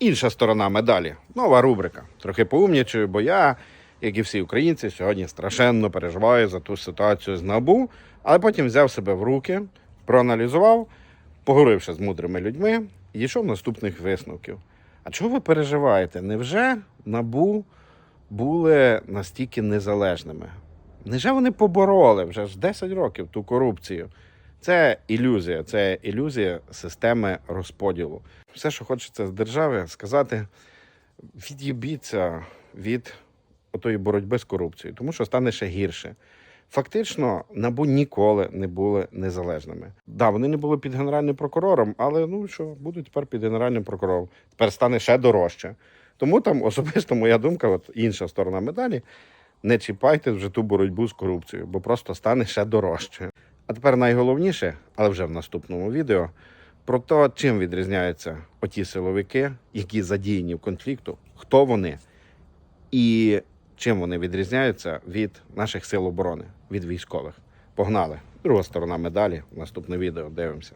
Інша сторона медалі. Нова рубрика. Трохи поумнічую, бо я, як і всі українці, сьогодні страшенно переживаю за ту ситуацію з набу, але потім взяв себе в руки, проаналізував, поговоривши з мудрими людьми, і дійшов наступних висновків. А чого ви переживаєте? Невже набу були настільки незалежними? Невже вони побороли вже ж 10 років ту корупцію? Це ілюзія, це ілюзія системи розподілу. Все, що хочеться з держави, сказати, від'їбіться від отої боротьби з корупцією, тому що стане ще гірше. Фактично, набу ніколи не були незалежними. Да, вони не були під генеральним прокурором, але ну що будуть тепер під генеральним прокурором. Тепер стане ще дорожче. Тому там особисто моя думка, от інша сторона медалі. Не чіпайте вже ту боротьбу з корупцією, бо просто стане ще дорожче. А тепер найголовніше, але вже в наступному відео, про те, чим відрізняються оті силовики, які задіяні в конфлікту, хто вони і чим вони відрізняються від наших сил оборони, від військових. Погнали! Друга сторона медалі. Наступне відео дивимося.